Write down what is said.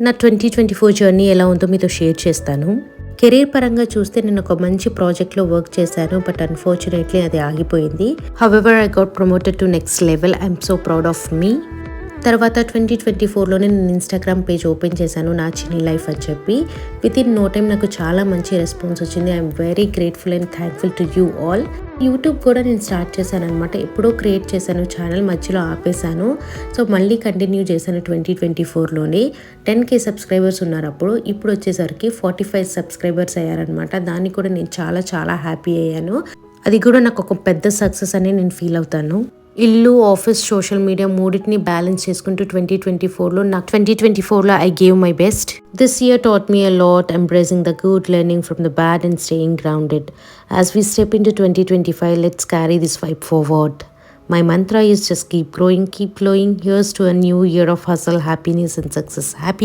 నా twenty twenty four journey ఎలా ఉందో మీతో షేర్ చేస్తాను. కెరీర్ పరంగా చూస్తే నేను ఒక మంచి ప్రాజెక్ట్లో వర్క్ చేశాను బట్ అన్ఫార్చునేట్లీ అది ఆగిపోయింది. However I got promoted to next level I'm so proud of me తర్వాత ట్వంటీ ట్వంటీ ఫోర్లోనే నేను ఇన్స్టాగ్రామ్ పేజ్ ఓపెన్ చేశాను నా చిన్ని లైఫ్ అని చెప్పి. విత్ ఇన్ నో టైం నాకు చాలా మంచి రెస్పాన్స్ వచ్చింది. I'm very grateful and thankful to you all YouTube కూడా నేను స్టార్ట్ చేశాను అనమాట ఎప్పుడో క్రియేట్ చేశాను ఛానల్ మధ్యలో ఆపేశాను. సో మళ్ళీ కంటిన్యూ చేశాను ట్వంటీ ట్వంటీ ఫోర్లోనే టెన్ కే సబ్స్క్రైబర్స్ ఉన్నారు అప్పుడు ఇప్పుడు వచ్చేసరికి ఫార్టీ ఫైవ్ సబ్స్క్రైబర్స్ అయ్యారనమాట దాన్ని కూడా నేను చాలా చాలా హ్యాపీ అయ్యాను. అది కూడా నాకు ఒక పెద్ద సక్సెస్ అని నేను ఫీల్ అవుతాను. ఇల్లు ఆఫీస్ సోషల్ మీడియా మూడింటిని బ్యాలెన్స్ చేసుకుంటూ ట్వంటీ ట్వంటీ ఫోర్లో నాకు ట్వంటీ ట్వంటీ ఫోర్లో I gave my best this year taught me a lot embracing the good learning from the bad and staying grounded as we step into twenty twenty five let's carry this vibe forward my mantra is just keep growing keep glowing here's to a new year of hustle happiness and success happy